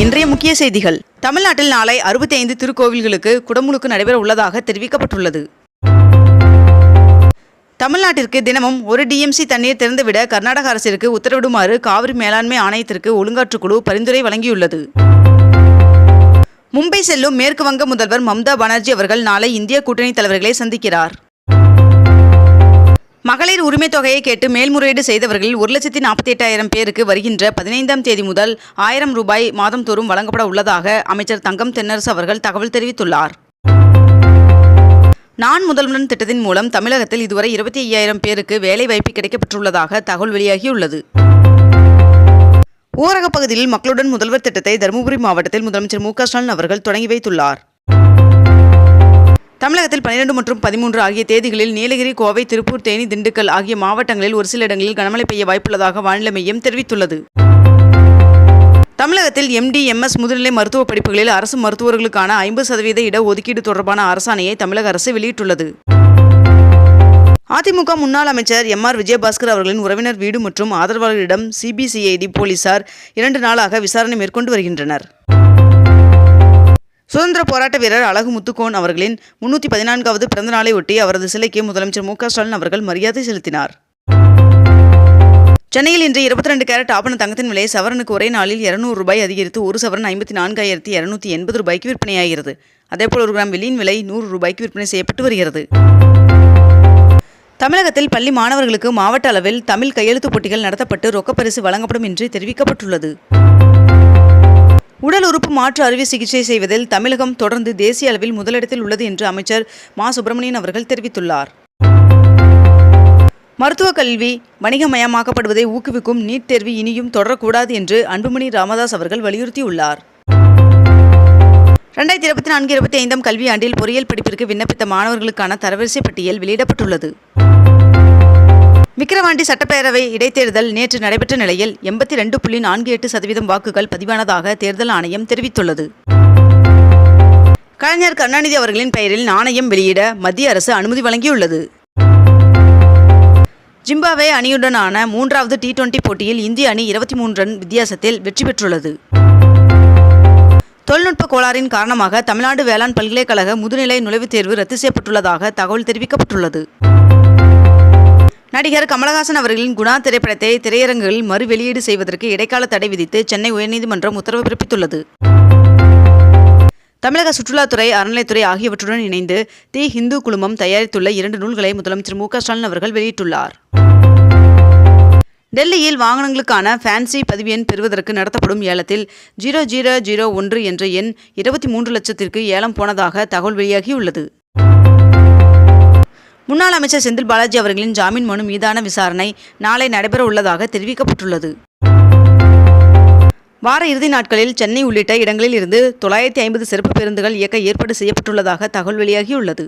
இன்றைய முக்கிய செய்திகள். தமிழ்நாட்டில் நாளை 65 திருக்கோவில்களுக்கு குடமுழுக்கு நடைபெற உள்ளதாக தெரிவிக்கப்பட்டுள்ளது. தமிழ்நாட்டிற்கு தினமும் ஒரு டிஎம்சி தண்ணீர் திறந்துவிட கர்நாடக அரசிற்கு உத்தரவிடுமாறு காவிரி மேலாண்மை ஆணையத்திற்கு ஒழுங்காற்றுக்குழு பரிந்துரை வழங்கியுள்ளது. மும்பை செல்லும் மேற்கு வங்க முதல்வர் மம்தா பானர்ஜி அவர்கள் நாளை இந்திய கூட்டணி தலைவர்களை சந்திக்கிறார். மகளிர் உரிமைத் தொகையை கேட்டு மேல்முறையீடு செய்தவர்களில் ஒரு லட்சத்தி நாற்பத்தி எட்டாயிரம் பேருக்கு வருகின்ற பதினைந்தாம் தேதி முதல் ஆயிரம் ரூபாய் மாதம்தோறும் வழங்கப்பட உள்ளதாக அமைச்சர் தங்கம் தென்னரசு அவர்கள் தகவல் தெரிவித்துள்ளார். நான் முதல்வன் திட்டத்தின் மூலம் தமிழகத்தில் இதுவரை இருபத்தி ஐயாயிரம் பேருக்கு வேலை வாய்ப்பு கிடைக்கப்பட்டுள்ளதாக தகவல் வெளியாகியுள்ளது. ஊரகப் பகுதியில் மக்களுடன் முதல்வர் திட்டத்தை தருமபுரி மாவட்டத்தில் முதலமைச்சர் மு க ஸ்டாலின் அவர்கள் தொடங்கி வைத்துள்ளார். தமிழகத்தில் பன்னிரண்டு மற்றும் பதிமூன்று ஆகிய தேதிகளில் நீலகிரி கோவை திருப்பூர் தேனி திண்டுக்கல் ஆகிய மாவட்டங்களில் ஒரு சில இடங்களில் கனமழை பெய்ய வாய்ப்புள்ளதாக வானிலை மையம் தெரிவித்துள்ளது. தமிழகத்தில் எம்டி எம்எஸ் முதுநிலை மருத்துவ படிப்புகளில் அரசு மருத்துவர்களுக்கான ஐம்பது சதவீத இட ஒதுக்கீடு தொடர்பான அரசாணையை தமிழக அரசு வெளியிட்டுள்ளது. அதிமுக முன்னாள் அமைச்சர் எம் ஆர் விஜயபாஸ்கர் அவர்களின் உறவினர் வீடு மற்றும் ஆதரவாளர்களிடம் சிபிசிஐடி போலீசார் இரண்டு நாளாக விசாரணை மேற்கொண்டு வருகின்றனர். சுதந்திர போராட்ட வீரர் அழகு முத்துக்கோன் அவர்களின் முன்னூற்றி பதினான்காவது பிறந்த நாளை ஒட்டி அவரது சிலைக்கு முதலமைச்சர் மு ஸ்டாலின் அவர்கள் மரியாதை செலுத்தினார். சென்னையில் இன்று இருபத்தி ரெண்டு கேரட் ஆபண தங்கத்தின் விலை சவரனுக்கு ஒரே நாளில் இருநூறு ரூபாய் அதிகரித்து ஒரு சவரன் ஐம்பத்தி நான்காயிரத்தி இருநூத்தி எண்பது ரூபாய்க்கு விற்பனையாகிறது. அதேபோல் ஒரு கிராம் வெள்ளியின் விலை நூறு ரூபாய்க்கு விற்பனை செய்யப்பட்டு வருகிறது. தமிழகத்தில் பள்ளி மாணவர்களுக்கு மாவட்ட அளவில் தமிழ் கையெழுத்துப் போட்டிகள் நடத்தப்பட்டு ரொக்கப்பரிசு வழங்கப்படும் என்று தெரிவிக்கப்பட்டுள்ளது. உடல் உறுப்பு மாற்று அறுவை சிகிச்சை செய்வதில் தமிழகம் தொடர்ந்து தேசிய அளவில் முதலிடத்தில் உள்ளது என்று அமைச்சர் மா. சுப்பிரமணியன் அவர்கள் தெரிவித்துள்ளார். மருத்துவக் கல்வி வணிகமயமாக்கப்படுவதை ஊக்குவிக்கும் நீட் தேர்வு இனியும் தொடரக்கூடாது என்று அன்புமணி ராமதாஸ் அவர்கள் வலியுறுத்தியுள்ளார். ரெண்டாயிரத்தி இருபத்தி நான்கு இருபத்தி ஐந்தாம் கல்வியாண்டில் பொறியியல் படிப்பிற்கு விண்ணப்பித்த மாணவர்களுக்கான தரவரிசை பட்டியல் வெளியிடப்பட்டுள்ளது. விக்கிரவாண்டி சட்டப்பேரவை இடைத்தேர்தல் நேற்று நடைபெற்ற நிலையில் எண்பத்தி ரெண்டு புள்ளி நான்கு எட்டு சதவீதம் வாக்குகள் பதிவானதாக தேர்தல் ஆணையம் தெரிவித்துள்ளது. கலைஞர் கருணாநிதி அவர்களின் பெயரில் நாணயம் வெளியிட மத்திய அரசு அனுமதி வழங்கியுள்ளது. ஜிம்பாவே அணியுடனான மூன்றாவது டி டுவெண்டி போட்டியில் இந்திய அணி இருபத்தி மூன்று ரன் வித்தியாசத்தில் வெற்றி பெற்றுள்ளது. தொழில்நுட்ப கோளாறின் காரணமாக தமிழ்நாடு வேளாண் பல்கலைக்கழக முதுநிலை நுழைவுத் தேர்வு ரத்து செய்யப்பட்டுள்ளதாக தகவல் தெரிவிக்கப்பட்டுள்ளது. நடிகர் கமலஹாசன் அவர்களின் குணா திரைப்படத்தை திரையரங்குகளில் மறு வெளியீடு செய்வதற்கு இடைக்கால தடை விதித்து சென்னை உயர்நீதிமன்றம் உத்தரவு பிறப்பித்துள்ளது. தமிழக சுற்றுலாத்துறை அறநிலைத்துறை ஆகியவற்றுடன் இணைந்து தி ஹிந்து குழுமம் தயாரித்துள்ள இரண்டு நூல்களை முதலமைச்சர் மு ஸ்டாலின் அவர்கள் வெளியிட்டுள்ளார். டெல்லியில் வாகனங்களுக்கான ஃபேன்சி பதிவு எண் பெறுவதற்கு நடத்தப்படும் ஏலத்தில் ஜீரோ ஜீரோ ஜீரோ ஒன்று என்ற எண் இருபத்தி மூன்று லட்சத்திற்கு ஏலம் போனதாக தகவல் வெளியாகியுள்ளது. முன்னாள் அமைச்சர் செந்தில் பாலாஜி அவர்களின் ஜாமீன் மனு மீதான விசாரணை நாளை நடைபெற உள்ளதாக தெரிவிக்கப்பட்டுள்ளது. வார இறுதி நாட்களில் சென்னை உள்ளிட்ட இடங்களில் இருந்து தொள்ளாயிரத்தி ஐம்பது சிறப்பு பேருந்துகள் இயக்க ஏற்பாடு செய்யப்பட்டுள்ளதாக தகவல் வெளியாகியுள்ளது.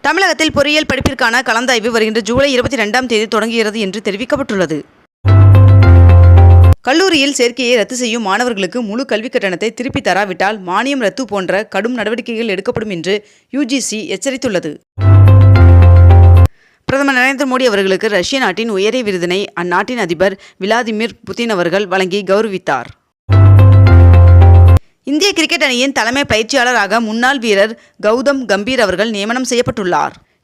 தமிழகத்தில் பொறியியல் படிப்பிற்கான கலந்தாய்வு வருகின்ற ஜூலை இருபத்தி ரெண்டாம் தேதி தொடங்குகிறது என்று தெரிவிக்கப்பட்டுள்ளது. கல்லூரியில் சேர்க்கையை ரத்து செய்யும் மாணவர்களுக்கு முழு கல்விக் கட்டணத்தை திருப்பி தராவிட்டால் மானியம் ரத்து போன்ற கடும் நடவடிக்கைகள் எடுக்கப்படும் என்று யுஜிசி எச்சரித்துள்ளது. பிரதமர் நரேந்திர மோடி அவர்களுக்கு ரஷ்ய நாட்டின் உயரிய விருதினை அந்நாட்டின் அதிபர் விளாதிமிர் புதின் அவர்கள் வழங்கி கௌரவித்தார். இந்திய கிரிக்கெட் அணியின் தலைமை பயிற்சியாளராக முன்னாள் வீரர் கௌதம் கம்பீர் அவர்கள் நியமனம் செய்யப்பட்டுள்ளார்.